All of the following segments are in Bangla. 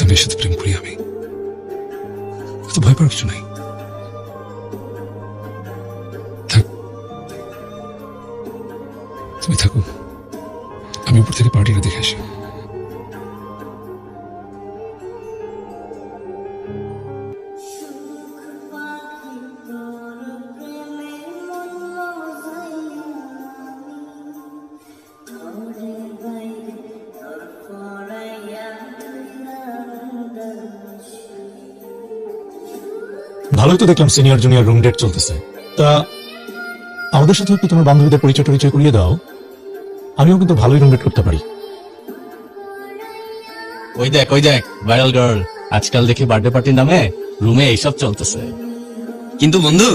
মেয়ের সাথে প্রেম করি আমি। তো ভয় পাওয়ার কিছু নাই। তুমি থাকো। আমি উপর থেকে পার্টিটা দেখে আসি। ভালোই তো দেখলাম সিনিয়র জুনিয়র রুম ডেট চলতেছে। তা আমাদের সাথে একটু তোমার বান্ধবীদের পরিচয় টরিচয় করিয়ে দাও। আমিও কিন্তু ভালোই রুম ডেট করতে পারি। ওই দেখ ওই দেখ ভাইরাল গার্ল আজকাল দেখি বার্থডে পার্টির নামে রুমে এইসব চলতেছে। কিন্তু বন্ধু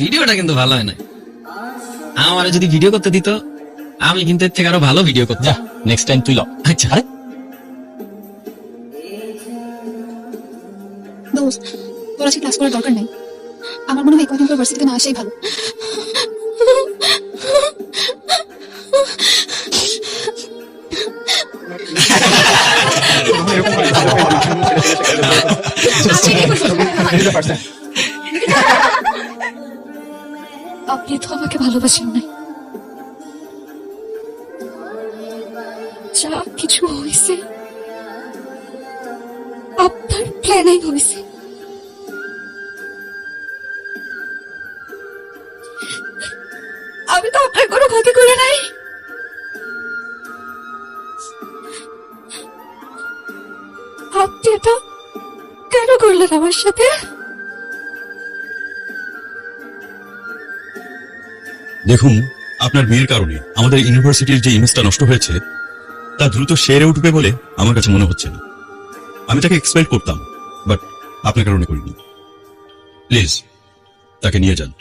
ভিডিওটা কিন্তু ভালো হয় না আমার যদি ভিডিও করতে দিত আমি কিন্তু এর থেকে আরও ভালো ভিডিও করতে যা নেক্সট টাইম তুই ল। আচ্ছা। আরে। দোস্ত তোর আজকে ক্লাস করার দরকার নেই। আমার মনে হয় কদিন পর ভার্সিটিতে না আসাই ভালো। আপনি তো আমাকে ভালোবাসেন নাই। যা কিছু হয়েছে, আপনার প্ল্যানেই হয়েছে। আমি তো আপনার কোনো ক্ষতি করে নাই। আপনি এটা কেন করলেন আমার সাথে? দেখুন, আপনার মেয়ের কারণে আমাদের ইউনিভার্সিটির যে ইমেজটা নষ্ট হয়েছে, তা দ্রুত সেরে উঠবে বলে আমার কাছে মনে হচ্ছে না। আমি তাকে এক্সপেক্ট করতাম বাট আপনার কারণে করিনি। প্লিজ তাকে নিয়ে যান।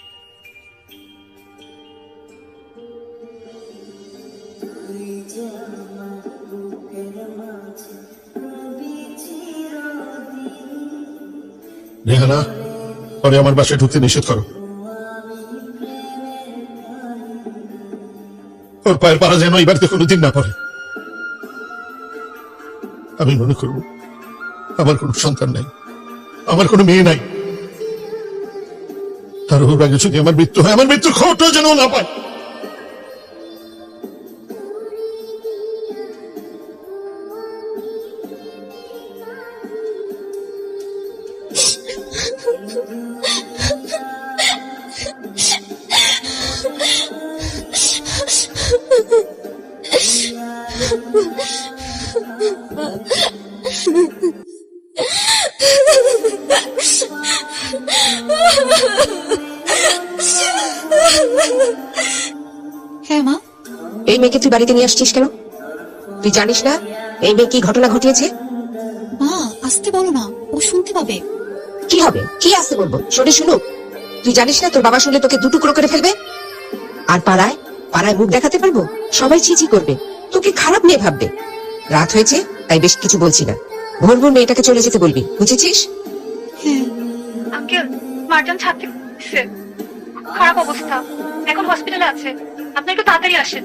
রেহানা, পরে আমার বাসায় ঢুকতে নিষেধ করো। ওর পায়ের পাড়া যেন এই বাড়িতে কোনোদিন না পড়ে। আমি মনে করব, আমার কোনো সন্তান নাই, আমার কোনো মেয়ে নাই। তার ওর আগে যদি আমার মৃত্যু হয়, আমার মৃত্যুর খবরটাও যেন না পায়। হ্যাঁ মা। এই মেয়েকে তুই বাড়িতে নিয়ে আসছিস কেন? তুই জানিস না এই মেয়ে কি ঘটনা ঘটিয়েছে? মা আসতে বলো না। ও শুনতে পাবে। কি হবে? কি আসতে বলব? শোনে শুনুক তুই জানিস না তোর বাবা শুনলে তোকে দুটুকরো করে ফেলবে? আর পাড়ায় পাড়ায় মুখ দেখাতে পারব? সবাই ছিছি করবে। তোকে খারাপ মেয়ে ভাববে। রাত হয়েছে তাই বেশ কিছু বলছি না। ভোর ভোর মেয়েটাকে চলে যেতে বলবি বুঝেছিস? হ্যাঁ। আঙ্কেল মার্জান খারাপ অবস্থা। এখন হসপিটালে আছে। আপনি একটু তাড়াতাড়ি আসেন।